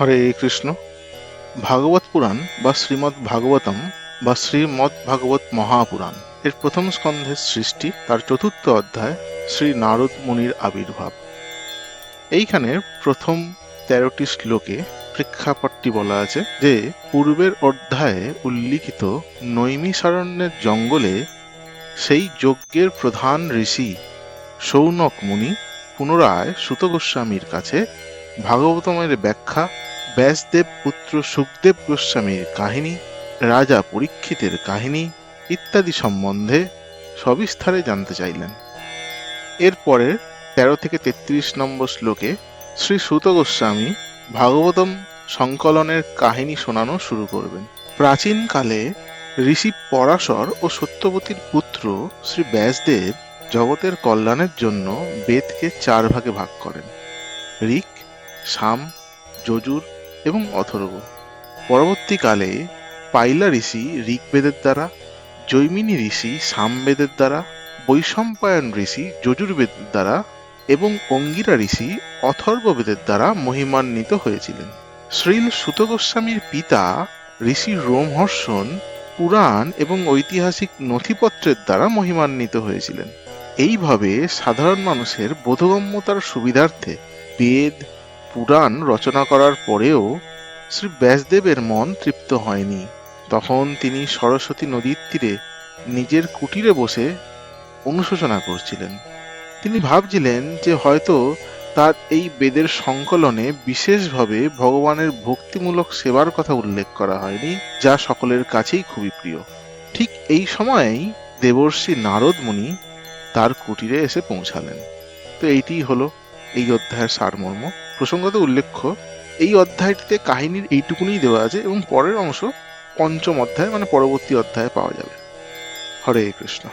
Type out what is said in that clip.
হরে কৃষ্ণ। ভাগবত পুরাণ বা শ্রীমদ্ ভাগবতম বা শ্রীমদ্ ভাগবত মহাপুরাণ এর প্রথম স্কন্ধের সৃষ্টি তার চতুর্থ অধ্যায় শ্রী নারদ মুনির আবির্ভাব। এইখানে প্রথম তেরোটি শ্লোকে প্রেক্ষাপটটি বলা আছে যে, পূর্বের অধ্যায়ে উল্লিখিত নৈমিষারণ্যের জঙ্গলে সেই যজ্ঞের প্রধান ঋষি সৌনক মুনি পুনরায় সুত গোস্বামীর কাছে ভাগবতমের ব্যাখ্যা, ব্যাসদেব পুত্র সুখদেব গোস্বামীর কাহিনী, রাজা পরীক্ষিতের কাহিনী ইত্যাদি সম্বন্ধে সবিস্তারে জানতে চাইলেন। এরপরে তেরো থেকে তেত্রিশ নম্বর শ্লোকে শ্রী সুত গোস্বামী ভাগবতম সংকলনের কাহিনী শোনানো শুরু করবেন। প্রাচীনকালে ঋষি পরাশর ও সত্যবতীর পুত্র শ্রী ব্যাসদেব জগতের কল্যাণের জন্য বেদকে চার ভাগে ভাগ করেন। ঋক সাম যজুর এবং অথর্ব। পরবর্তীকালে পাইলা ঋষি ঋগ্বেদের দ্বারা, জৈমিনী ঋষি সামবেদের দ্বারা, বৈশম্পায়ন ঋষি যজুর্বেদের দ্বারা এবং অঙ্গিরা ঋষি অথর্ববেদের দ্বারা মহিমান্বিত হয়েছিলেন। শ্রীল সুত গোস্বামীর পিতা ঋষি রোমহর্ষণ পুরাণ এবং ঐতিহাসিক নথিপত্রের দ্বারা মহিমান্বিত হয়েছিলেন। এইভাবে সাধারণ মানুষের বোধগম্যতার সুবিধার্থে বেদ পুরাণ রচনা করার পরেও শ্রী ব্যাসদেবের মন তৃপ্ত হয়নি। তখন তিনি সরস্বতী নদীর তীরে নিজের কুটিরে বসে অনুশোচনা করছিলেন। তিনি ভাবছিলেন যে হয়তো তার এই বেদের সংকলনে বিশেষভাবে ভগবানের ভক্তিমূলক সেবার কথা উল্লেখ করা হয়নি, যা সকলের কাছেই খুবই প্রিয়। ঠিক এই সময়েই দেবর্ষি নারদ মুনি তার কুটিরে এসে পৌঁছালেন। তো এইটি হলো এই অধ্যায়ের সারমর্ম। প্রসঙ্গত উল্লেখ্য, এই অধ্যায়টিতে কাহিনীর এইটুকুনি দেওয়া আছে এবং পরের অংশ পঞ্চম অধ্যায় মানে পরবর্তী অধ্যায়ে পাওয়া যাবে। হরে কৃষ্ণ।